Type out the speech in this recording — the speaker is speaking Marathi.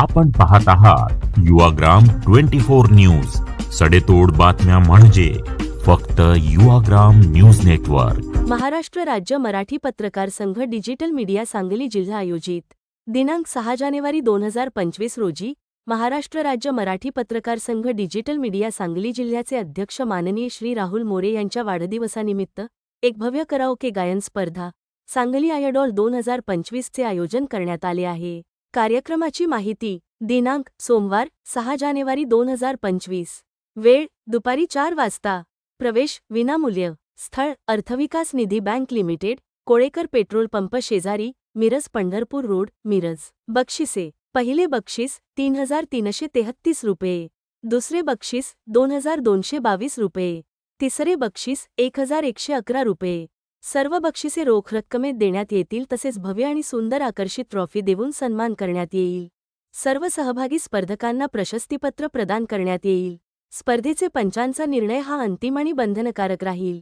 आपण पाहत आहात युवाग्राम ट्वेंटी फोर न्यूज. सडेतोड बातम्या म्हणजे फक्त युवाग्राम न्यूज नेटवर्क. महाराष्ट्र राज्य मराठी पत्रकार संघ डिजिटल मीडिया सांगली जिल्हा आयोजित. दिनांक सहा जानेवारी दोन हजार पंचवीस रोजी महाराष्ट्र राज्य मराठी पत्रकार संघ डिजिटल मीडिया सांगली जिल्ह्याचे अध्यक्ष माननीय श्री राहुल मोरे यांच्या वाढदिवसानिमित्त एक भव्य कराओके गायन स्पर्धा सांगली आयडॉल दोन हजार पंचवीसचे आयोजन करण्यात आले आहे. कार्यक्रमाची माहिती दिनांक सोमवार सहा जानेवारी दोन हजार पंचवीस. वेळ दुपारी चार वाजता. प्रवेश विनामूल्य. स्थळ Arthvikas Nidhi bank limited Kolekar petrol pump शेजारी मिरज पंढरपूर रोड मिरज. बक्षिसे. पहिले बक्षीस तीन हजार तीनशे तेहत्तीस रुपये. दुसरे बक्षीस दोन हजार दोनशे बावीस रुपये. तिसरे बक्षीस एक हजार एकशे अकरा रुपये. सर्व बक्षिसे रोख रक्कमेत देण्यात येतील तसेच भव्य आणि सुंदर आकर्षित ट्रॉफी देऊन सन्मान करण्यात येईल. सर्व सहभागी स्पर्धकांना प्रशस्तीपत्र प्रदान करण्यात येईल. स्पर्धेचे पंचांचा निर्णय हा अंतिम आणि बंधनकारक राहील.